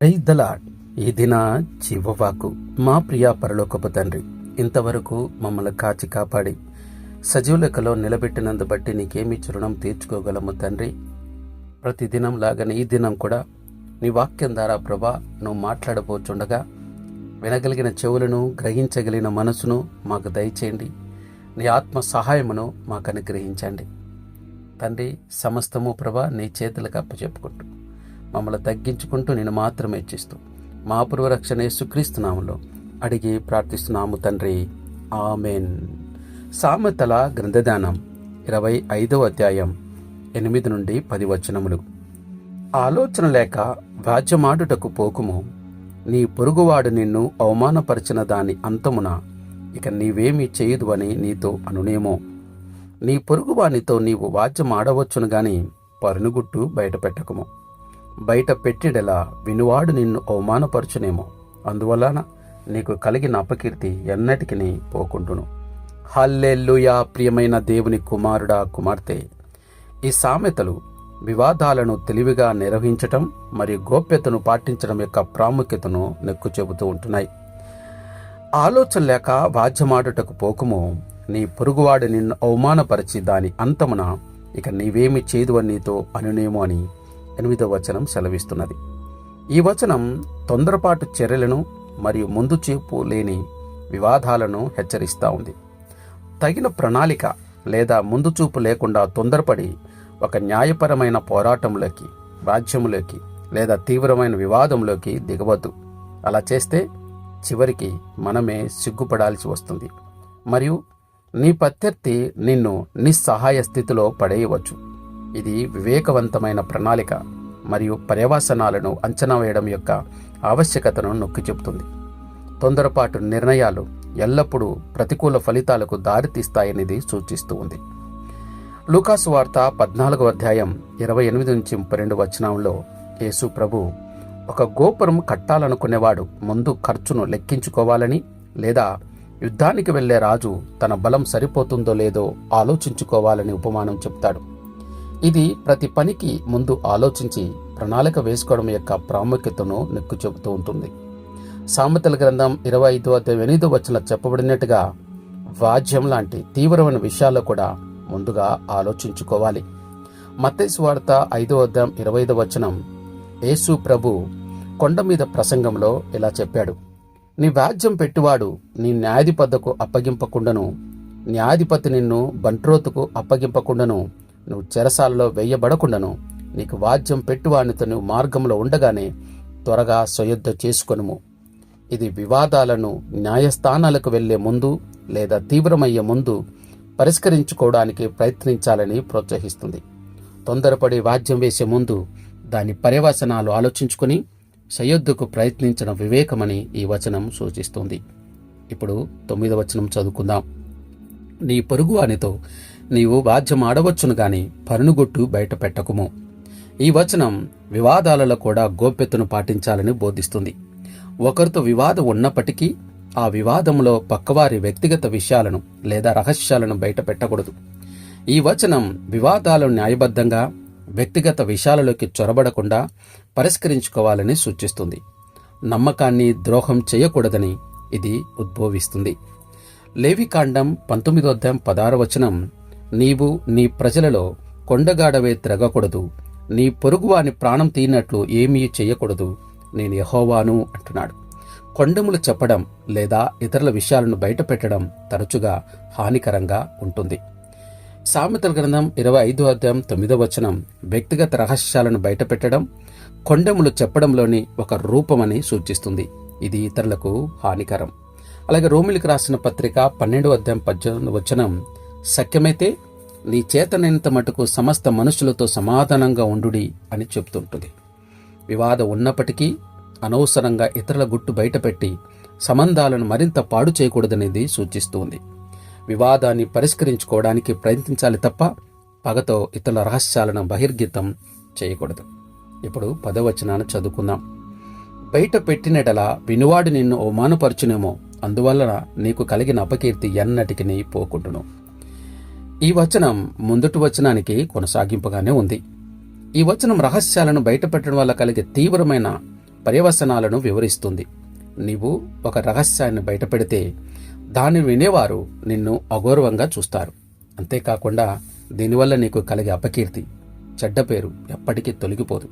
ప్రైద్దలాడ్ ఈ దిన జీవవాకు. మా ప్రియ పరలోకపు తండ్రి ఇంతవరకు మమ్మల్ని కాచి కాపాడి సజీవ లెక్కలో నిలబెట్టినందు బట్టి నీకేమి రుణం తీర్చుకోగలము తండ్రి? ప్రతి దినం లాగానే ఈ దినం కూడా నీ వాక్యం ద్వారా ప్రభా నువ్వు మాట్లాడబోచుండగా వినగలిగిన చెవులను గ్రహించగలిగిన మనసును మాకు దయచేయండి. నీ ఆత్మ సహాయమును మాకు అనుగ్రహించండి. తండ్రి సమస్తము ప్రభా నీ చేతులకు అప్పచెప్పుకుంటూ మమ్మల్ని తగ్గించుకుంటూ నేను మాత్రమే ఇచ్చిస్తూ మా పూర్వరక్షణ యేసుక్రీస్తునామంలో అడిగి ప్రార్థిస్తున్నాము తండ్రి. ఆమెన్. సామెతల గ్రంథదానం ఇరవై ఐదవ అధ్యాయం ఎనిమిది నుండి పది వచనములు. ఆలోచన లేక వ్యాజ్యమాడుటకు పోకుము. నీ పొరుగువాడు నిన్ను అవమానపరిచిన దాని అంతమున ఇక నీవేమీ చేయదు అని నీతో అనునేమో. నీ పొరుగువానితో నీవు వాద్యం ఆడవచ్చును గాని పరునుగుట్టు బయటపెట్టకుము. బయట పెట్టిడలా వినువాడు నిన్ను అవమానపరచునేమో. అందువలన నీకు కలిగిన అపకీర్తి ఎన్నటికి పోకుండును. హల్లెల్లుయా ప్రియమైన దేవుని కుమారుడా కుమార్తె! ఈ సామెతలు వివాదాలను తెలివిగా నిర్వహించటం మరియు గోప్యతను పాటించడం యొక్క ప్రాముఖ్యతను నెక్కు చెబుతూ ఉంటున్నాయి. ఆలోచన లేక వాద్యమాడుటకు పోకుము నీ పొరుగువాడు నిన్ను అవమానపరిచి దాని అంతమున ఇక నీవేమి చేదువని నీతో అనునేమో అని ఎనిమిదో వచనం సెలవిస్తున్నది. ఈ వచనం తొందరపాటు చర్యలను మరియు ముందు చూపు లేని వివాదాలను హెచ్చరిస్తూ ఉంది. తగిన ప్రణాళిక లేదా ముందు చూపు లేకుండా తొందరపడి ఒక న్యాయపరమైన పోరాటంలోకి రాజ్యంలోకి లేదా తీవ్రమైన వివాదంలోకి దిగవద్దు. అలా చేస్తే చివరికి మనమే సిగ్గుపడాల్సి వస్తుంది. మరియు నీ ప్రత్యర్థి నిన్ను నిస్సహాయ స్థితిలో పడేయవచ్చు. ఇది వివేకవంతమైన ప్రణాళిక మరియు పర్యవసనాలను అంచనా వేయడం యొక్క ఆవశ్యకతను నొక్కి చెబుతుంది. తొందరపాటు నిర్ణయాలు ఎల్లప్పుడూ ప్రతికూల ఫలితాలకు దారితీస్తాయనేది సూచిస్తూ ఉంది. లూకాసు వార్త పద్నాలుగో అధ్యాయం ఇరవై ఎనిమిది నుంచి ముప్పై రెండు వచనంలో యేసు ప్రభు ఒక గోపురం కట్టాలనుకునేవాడు ముందు ఖర్చును లెక్కించుకోవాలని లేదా యుద్ధానికి వెళ్ళే రాజు తన బలం సరిపోతుందో లేదో ఆలోచించుకోవాలని ఉపమానం చెప్తాడు. ఇది ప్రతి పనికి ముందు ఆలోచించి ప్రణాళిక వేసుకోవడం యొక్క ప్రాముఖ్యతను నెక్కు చెబుతూ ఉంటుంది. సామెతల గ్రంథం ఇరవై ఐదు అధ్యాయం ఎనిమిదో వచ్చిన చెప్పబడినట్టుగా వాద్యం లాంటి తీవ్రమైన విషయాల్లో కూడా ముందుగా ఆలోచించుకోవాలి. మత్తేసు వార్త ఐదో అధ్యాయం ఇరవై ఐదో వచనం యేసు ప్రభు కొండ మీద ప్రసంగంలో ఇలా చెప్పాడు నీ వ్యాజ్యం పెట్టువాడు నీ న్యాయాధిపతకు అప్పగింపకుండాను న్యాయాధిపతి నిన్ను బంట్రోతుకు అప్పగింపకుండాను నువ్వు చెరసాలలో వేయబడకుండను నీకు వాద్యం పెట్టువానితో నువ్వు మార్గంలో ఉండగానే త్వరగా స్వయుద్ధ చేసుకొనుము. ఇది వివాదాలను న్యాయస్థానాలకు వెళ్ళే ముందు లేదా తీవ్రమయ్యే ముందు పరిష్కరించుకోవడానికి ప్రయత్నించాలని ప్రోత్సహిస్తుంది. తొందరపడి వాద్యం వేసే ముందు దాని పర్యవసనాలు ఆలోచించుకుని సయోధ్యకు ప్రయత్నించిన వివేకమని ఈ వచనం సూచిస్తుంది. ఇప్పుడు తొమ్మిదవ వచనం చదువుకుందాం. నీ పొరుగువానితో నీవు వాద్యం ఆడవచ్చును గాని పరునుగొట్టు బయట పెట్టకుము. ఈ వచనం వివాదాలలో కూడా గోప్యతను పాటించాలని బోధిస్తుంది. ఒకరితో వివాదం ఉన్నప్పటికీ ఆ వివాదంలో పక్కవారి వ్యక్తిగత విషయాలను లేదా రహస్యాలను బయట పెట్టకూడదు. ఈ వచనం వివాదాలను న్యాయబద్ధంగా వ్యక్తిగత విషయాలలోకి చొరబడకుండా పరిష్కరించుకోవాలని సూచిస్తుంది. నమ్మకాన్ని ద్రోహం చేయకూడదని ఇది ఉద్భవిస్తుంది. లేవికాండం పంతొమ్మిదో అధ్యాయం పదార వచనం నీవు నీ ప్రజలలో కొండగాడవే త్రగకూడదు. నీ పొరుగువాని ప్రాణం తీనట్లు ఏమీ చేయకూడదు. నేను యహోవాను అంటున్నాడు. కొండములు చెప్పడం లేదా ఇతరుల విషయాలను బయటపెట్టడం తరచుగా హానికరంగా ఉంటుంది. సామెతల గ్రంథం ఇరవై ఐదో అధ్యాయం తొమ్మిదో వచనం వ్యక్తిగత రహస్యాలను బయటపెట్టడం కొండములు చెప్పడంలోని ఒక రూపమని సూచిస్తుంది. ఇది ఇతరులకు హానికరం. అలాగే రోమిలికి రాసిన పత్రిక పన్నెండో అధ్యాయం పద్దెనిమిది వచనం సత్యమైతే నీ చేతనంత మటుకు సమస్త మనుషులతో సమాధానంగా ఉండుడి అని చెప్తుంటుంది. వివాదం ఉన్నప్పటికీ అనవసరంగా ఇతరుల గుట్టు బయటపెట్టి సంబంధాలను మరింత పాడు చేయకూడదనేది సూచిస్తుంది. వివాదాన్ని పరిష్కరించుకోవడానికి ప్రయత్నించాలి తప్ప పగతో ఇతరుల రహస్యాలను బహిర్గతం చేయకూడదు. ఇప్పుడు పదవచనాన్ని చదువుకుందాం. బయట పెట్టినడల వినువాడు నిన్ను అవమానపరచునేమో అందువలన నీకు కలిగిన అపకీర్తి ఎన్నటికి పోకుంటును ఈ వచనం ముందుటి వచనానికి కొనసాగింపుగానే ఉంది. ఈ వచనం రహస్యాలను బయటపెట్టడం వల్ల కలిగే తీవ్రమైన పర్యవసనాలను వివరిస్తుంది. నీవు ఒక రహస్యాన్ని బయటపెడితే దాన్ని వినేవారు నిన్ను అగౌరవంగా చూస్తారు. అంతేకాకుండా దీనివల్ల నీకు కలిగే అపకీర్తి చెడ్డ పేరు ఎప్పటికీ తొలగిపోదు.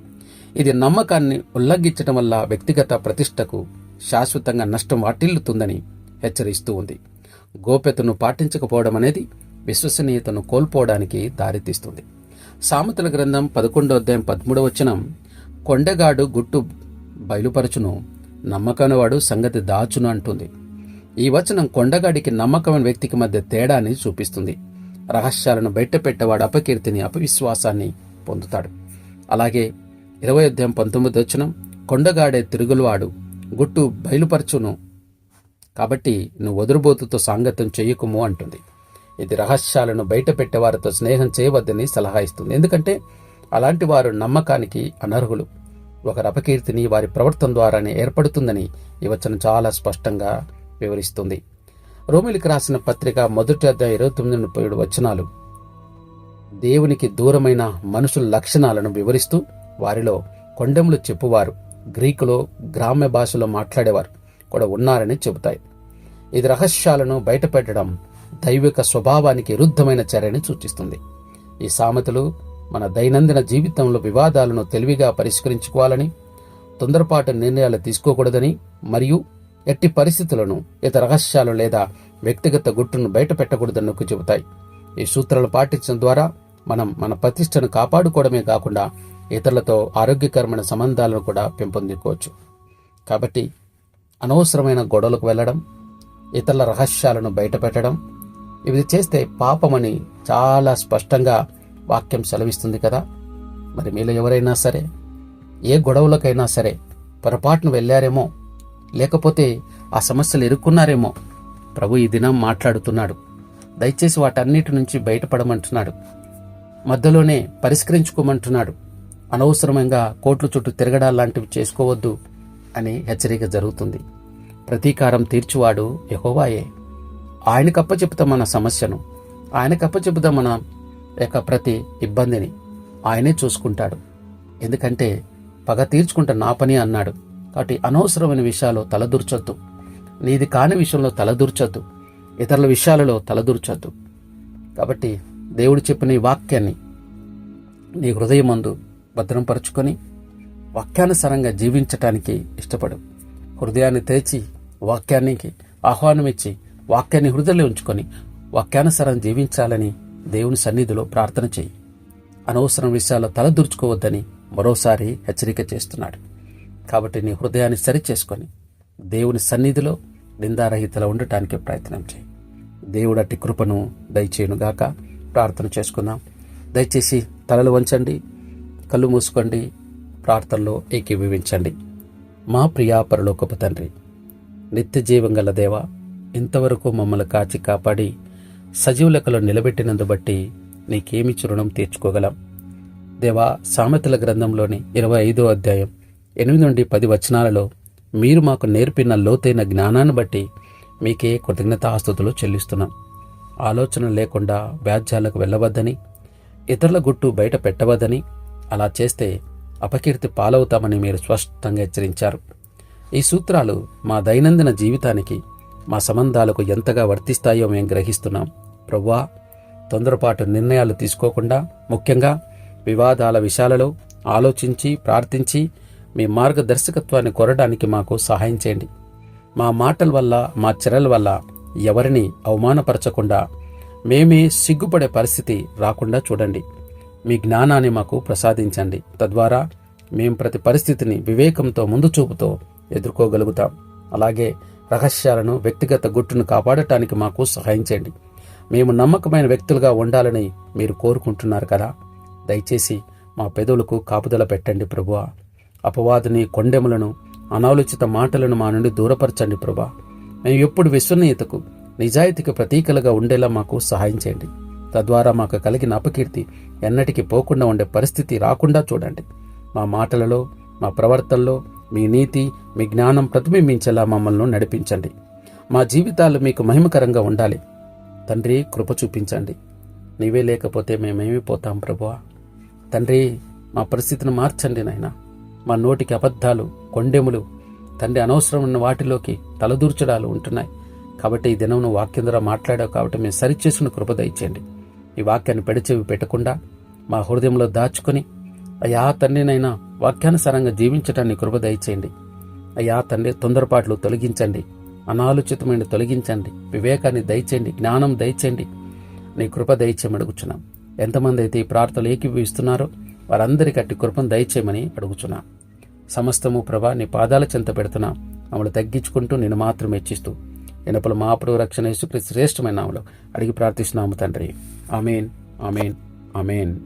ఇది నమ్మకాన్ని ఉల్లంఘించడం వల్ల వ్యక్తిగత ప్రతిష్టకు శాశ్వతంగా నష్టం వాటిల్లుతుందని హెచ్చరిస్తూ ఉంది. గోప్యతను పాటించకపోవడం అనేది విశ్వసనీయతను కోల్పోవడానికి దారితీస్తుంది. సామెతల గ్రంథం పదకొండో అధ్యాయం పదమూడవ వచనం కొండగాడు గుట్టు బయలుపరచును నమ్మకమైనవాడు సంగతి దాచును అంటుంది. ఈ వచనం కొండగాడికి నమ్మకమైన వ్యక్తికి మధ్య తేడాని చూపిస్తుంది. రహస్యాలను బయటపెట్టేవాడు అపకీర్తిని అపవిశ్వాసాన్ని పొందుతాడు. అలాగే ఇరవై అధ్యాయం పంతొమ్మిది వచనం కొండగాడే తిరుగులవాడు గుట్టు బయలుపరచును కాబట్టి నువ్వు వదురుబోతుతో సాంగత్యం చేయకుము అంటుంది. ఇది రహస్యాలను బయటపెట్టే వారితో స్నేహం చేయవద్దని సలహా ఇస్తుంది. ఎందుకంటే అలాంటి వారు నమ్మకానికి అనర్హులు. ఒకరి అపకీర్తిని వారి ప్రవర్తన ద్వారానే ఏర్పడుతుందని ఈ వచనం చాలా స్పష్టంగా వివరిస్తుంది. రోమిలికి రాసిన పత్రిక మొదటి అధ్యాయ ఇరవై తొమ్మిది ముప్పై ఏడు వచనాలు దేవునికి దూరమైన మనుషుల లక్షణాలను వివరిస్తూ వారిలో కొండెములు చెప్పువారు గ్రీకులో గ్రామ్య భాషలో మాట్లాడేవారు కూడా ఉన్నారని చెబుతాయి. ఇది రహస్యాలను బయటపెట్టడం దైవిక స్వభావానికి విరుద్ధమైన చర్యని సూచిస్తుంది. ఈ సామెతలు మన దైనందిన జీవితంలో వివాదాలను తెలివిగా పరిష్కరించుకోవాలని తొందరపాటు నిర్ణయాలు తీసుకోకూడదని మరియు ఎట్టి పరిస్థితులను ఇతర రహస్యాలు లేదా వ్యక్తిగత గుట్టును బయట పెట్టకూడదని నొక్కి చెబుతాయి. ఈ సూత్రాలు పాటించడం ద్వారా మనం మన ప్రతిష్టను కాపాడుకోవడమే కాకుండా ఇతరులతో ఆరోగ్యకరమైన సంబంధాలను కూడా పెంపొందించుకోవచ్చు. కాబట్టి అనవసరమైన గొడవలకు వెళ్ళడం ఇతరుల రహస్యాలను బయటపెట్టడం ఇది చేస్తే పాపమని చాలా స్పష్టంగా వాక్యం సెలవిస్తుంది కదా. మరి మీలో ఎవరైనా సరే ఏ గొడవలకైనా సరే పొరపాటును వెళ్ళారేమో లేకపోతే ఆ సమస్యలు ఎరుక్కున్నారేమో ప్రభు ఈ దినం మాట్లాడుతున్నాడు. దయచేసి వాటన్నిటి నుంచి బయటపడమంటున్నాడు. మధ్యలోనే పరిష్కరించుకోమంటున్నాడు. అనవసరంగా కోట్ల చుట్టూ తిరగడాలాంటివి చేసుకోవద్దు అని హెచ్చరిక జరుగుతుంది. ప్రతీకారం తీర్చువాడు యహోవాయే. ఆయనకు చెబుతాం మన సమస్యను ఆయనకు చెబుతాం మన యొక్క ప్రతి ఇబ్బందిని ఆయనే చూసుకుంటాడు. ఎందుకంటే పగ తీర్చుకుంటే నా పని అన్నాడు. కాబట్టి అనవసరమైన విషయాలు తలదూర్చొద్దు. నీది కాని విషయంలో తలదూర్చొద్దు. ఇతరుల విషయాలలో తలదూర్చొద్దు. కాబట్టి దేవుడు చెప్పిన ఈ వాక్యాన్ని నీ హృదయమందు భద్రంపరుచుకొని వాక్యానుసారంగా జీవించటానికి ఇష్టపడు. హృదయాన్ని తెరిచి వాక్యానికి ఆహ్వానం ఇచ్చి వాక్యాన్ని హృదయంలో ఉంచుకొని వాక్యానుసారం జీవించాలని దేవుని సన్నిధిలో ప్రార్థన చేయి. అనవసరం విషయాల్లో తలదూర్చుకోవద్దని మరోసారి హెచ్చరిక చేస్తున్నాడు. కాబట్టి నీ హృదయాన్ని సరిచేసుకొని దేవుని సన్నిధిలో నిందారహితలో ఉండటానికి ప్రయత్నం చేయి. దేవుడట్టి కృపను దయచేయునుగాక ప్రార్థన చేసుకుందాం. దయచేసి తలలు వంచండి కళ్ళు మూసుకోండి ప్రార్థనలో ఏకీభవించండి. మా ప్రియా పరలోకపు తండ్రి నిత్య జీవం గల దేవ ఇంతవరకు మమ్మల్ని కాచి కాపాడి సజీవులకలో నిలబెట్టినందు బట్టి నీకేమి చురుణం తీర్చుకోగలం. దేవా సామెతల గ్రంథంలోని ఇరవై ఐదో అధ్యాయం ఎనిమిది నుండి పది వచనాలలో మీరు మాకు నేర్పిన లోతైన జ్ఞానాన్ని బట్టి మీకే కృతజ్ఞతాస్తుతులు చెల్లిస్తున్నాం. ఆలోచన లేకుండా వ్యాజ్యాలకు వెళ్ళవద్దని ఇతరుల గుట్టు బయట పెట్టవద్దని అలా చేస్తే అపకీర్తి పాలవుతామని మీరు స్పష్టంగా హెచ్చరించారు. ఈ సూత్రాలు మా దైనందిన జీవితానికి మా సంబంధాలకు ఎంతగా వర్తిస్తాయో మేము గ్రహిస్తున్నాం. ప్రవ్వా తొందరపాటు నిర్ణయాలు తీసుకోకుండా ముఖ్యంగా వివాదాల విషయాలలో ఆలోచించి ప్రార్థించి మీ మార్గదర్శకత్వాన్ని కొరడానికి మాకు సహాయం చేయండి. మా మాటల వల్ల మా చర్యల వల్ల ఎవరిని అవమానపరచకుండా మేమే సిగ్గుపడే పరిస్థితి రాకుండా చూడండి. మీ జ్ఞానాన్ని మాకు ప్రసాదించండి. తద్వారా మేము ప్రతి పరిస్థితిని వివేకంతో ముందు చూపుతో ఎదుర్కోగలుగుతాం. అలాగే రహస్యాలను వ్యక్తిగత గుట్టును కాపాడటానికి మాకు సహాయం చేయండి. మేము నమ్మకమైన వ్యక్తులుగా ఉండాలని మీరు కోరుకుంటున్నారు కదా? దయచేసి మా పెదవులకు కాపుదల పెట్టండి ప్రభువా. అపవాదిని కొండెములను అనాలోచిత మాటలను మా నుండి దూరపరచండి ప్రభా మేము ఎప్పుడు విశ్వనీయతకు నిజాయితీకి ప్రతీకలుగా ఉండేలా మాకు సహాయం చేయండి. తద్వారా మాకు కలిగిన అపకీర్తి ఎన్నటికీ పోకుండా ఉండే పరిస్థితి రాకుండా చూడండి. మా మాటలలో మా ప్రవర్తనలో మీ నీతి మీ జ్ఞానం ప్రతిబింబించేలా మమ్మల్ని నడిపించండి. మా జీవితాలు మీకు మహిమకరంగా ఉండాలి. తండ్రి కృప చూపించండి. నీవే లేకపోతే మేమేమి పోతాం ప్రభువా? తండ్రి మా పరిస్థితిని మార్చండి నాయన. మా నోటికి అబద్ధాలు కొండెములు తండ్రి అనవసరమైన వాటిలోకి తలదూర్చడాలు ఉంటున్నాయి. కాబట్టి ఈ దినం నువ్వు వాక్యం ద్వారా మాట్లాడావు కాబట్టి మేము సరిచేసిన కృప దయచేయండి. ఈ వాక్యాన్ని పెడిచేవి పెట్టకుండా మా హృదయంలో దాచుకొని అయ్యా తండ్రినైనా వాక్యానుసారంగా జీవించటాన్ని కృప దయచేయండి. అయ్యా తండ్రి తొందరపాట్లు తొలగించండి. అనాలోచితమైన తొలగించండి. వివేకాన్ని దయచేయండి. జ్ఞానం దయచేయండి. నీ కృప దయచేయమని అడుగుచున్నాం. ఎంతమంది అయితే ఈ ప్రార్థనలు ఏకీభవిస్తున్నారో వారందరికీ అట్టి కృపను దయచేయమని అడుగుచున్నాం. సమస్తము ప్రభా నీ పాదాల చెంత పెడుతున్నా. మమ్మల్ని తగ్గించుకుంటూ నేను మాత్రం ఇచ్చిస్తూ ఎనపల మాపుడు రక్షణ యేసుక్రీస్తు శ్రేష్టమైన నామలో అడిగి ప్రార్థిస్తున్నాము తండ్రి. Amen amen amen.